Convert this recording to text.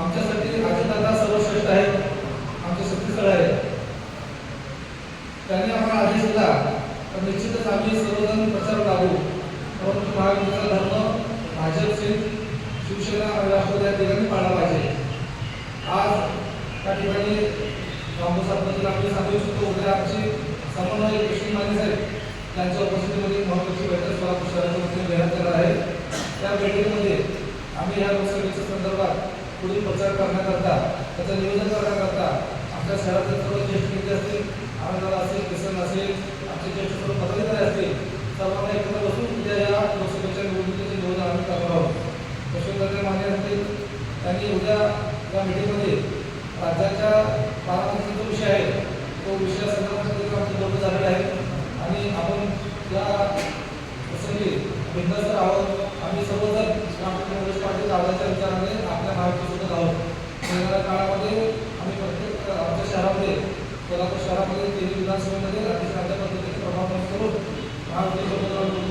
आमच्यासाठी अजितदादा सर्वश्रेष्ठ आहेत. आमचे शक्तीस्थळ आहेत. त्यांनी आम्हाला आदेश दिला. तर निश्चितच आम्ही सर्वजण प्रचार लागू. परंतु महाविकास धर्म भाजप शिवसेना आणि राष्ट्रवादी या ठिकाणी पाळला पाहिजे. आज त्या ठिकाणी रामदास आम्ही सांगू शकतो उद्या आमची समन्वय कृष्ण माने साहेब यांच्या उपस्थितीमध्ये एक महत्वाची बैठक सोलापूर शहराच्या वतीने घेण्यात येणार आहे. त्या बैठकीमध्ये आम्ही या लोकसभेच्या संदर्भात पुढील प्रचार करण्याकरता त्याचं नियोजन करण्याकरता आमच्या शहरातील सर्व ज्येष्ठ नेते असतील आमदार असेल किसन असेल आमचे ज्येष्ठ सर्व पदाधिकारी असतील सर्वांना एकत्र बसून उद्या या लोकसभेच्या निवडणुकीचे नियोजन आम्ही करणार आहोत. यशवंतराव माने असतील त्यांनी उद्या या मीटिंगमध्ये राज्याच्या बारामतीचा जो विषय आहे तो विषया संदर्भात देखील आमचं बोलणं झालेलं आहे आणि आपण या प्रसंगी बिंदास्त आहोत आम्ही सर्वजण राष्ट्रवादी काँग्रेस पार्टी आवाजाच्या विचाराने शहरामध्ये कोल्हापूर शहरामध्ये तिन्ही विधानसभेमध्ये राज्य चांगल्या पद्धतीने प्रभाव करून महाराष्ट्र